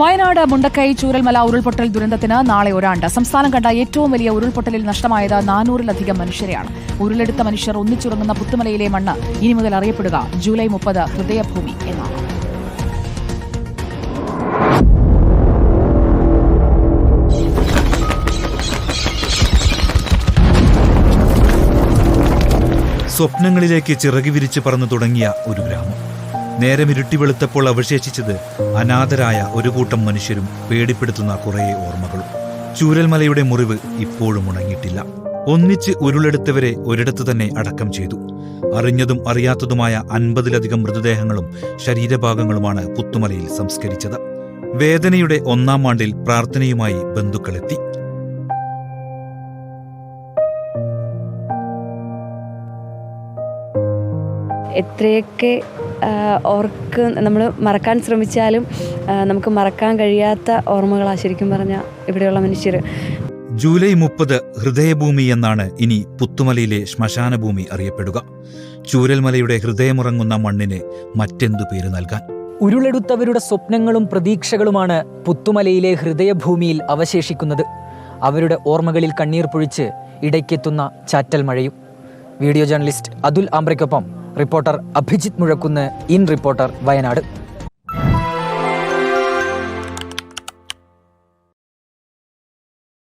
വയനാട് മുണ്ടക്കൈ ചൂരൽമല ഉരുൾപൊട്ടൽ ദുരന്തത്തിന് നാളെ ഒരാണ്ട്. സംസ്ഥാനം കണ്ട ഏറ്റവും വലിയ ഉരുൾപൊട്ടലിൽ നഷ്ടമായത് നാനൂറിലധികം മനുഷ്യരെയാണ്. ഉരുളെടുത്ത മനുഷ്യർ ഒന്നിച്ചുറങ്ങുന്ന പുത്തുമലയിലെ മണ്ണ് ഇനി മുതൽ അറിയപ്പെടുക ജൂലൈ മുപ്പത് ഹൃദയഭൂമി എന്നാണ്. സ്വപ്നങ്ങളിലേക്ക് ചിറകി വിരിച്ച് പറന്നു തുടങ്ങിയ ഒരു ഗ്രാമം. നേരം ഇരുട്ടി വെളുത്തപ്പോൾ അവശേഷിച്ചത് അനാഥരായ ഒരു കൂട്ടം മനുഷ്യരും പേടിപ്പെടുത്തുന്ന കുറേ ഓർമ്മകളും. ചൂരൽമലയുടെ മുറിവ് ഇപ്പോഴും ഉണങ്ങിയിട്ടില്ല. ഒന്നിച്ച് ഉരുളെടുത്തവരെ ഒരിടത്തു തന്നെ അടക്കം ചെയ്തു. അറിഞ്ഞതും അറിയാത്തതുമായ അൻപതിലധികം മൃതദേഹങ്ങളും ശരീരഭാഗങ്ങളുമാണ് പുത്തുമലയിൽ സംസ്കരിച്ചത്. വേദനയുടെ ഒന്നാം ആണ്ടിൽ പ്രാർത്ഥനയുമായി ബന്ധുക്കളെത്തി. എത്രയൊക്കെ ഓർക്ക് നമ്മൾ മറക്കാൻ ശ്രമിച്ചാലും നമുക്ക് മറക്കാൻ കഴിയാത്ത ഓർമ്മകളാണ് ശരിക്കും പറഞ്ഞാൽ ഇവിടെയുള്ള മനുഷ്യർ. ജൂലൈ മുപ്പത് ഹൃദയഭൂമി എന്നാണ് ഇനി പുത്തുമലയിലെ ശ്മശാനഭൂമി അറിയപ്പെടുക. ചൂരൽമലയുടെ ഹൃദയമുറങ്ങുന്ന മണ്ണിന് മറ്റെന്തു പേര് നൽകാൻ? ഉരുളെടുത്തവരുടെ സ്വപ്നങ്ങളും പ്രതീക്ഷകളുമാണ് പുത്തുമലയിലെ ഹൃദയഭൂമിയിൽ അവശേഷിക്കുന്നത്. അവരുടെ ഓർമ്മകളിൽ കണ്ണീർ പൊഴിച്ച് ഇടയ്ക്കെത്തുന്ന ചാറ്റൽ മഴയും. Video journalist Atul ആംബ്രയ്ക്കൊപ്പം reporter Abhijith Muzhakkunnu in reporter Wayanad.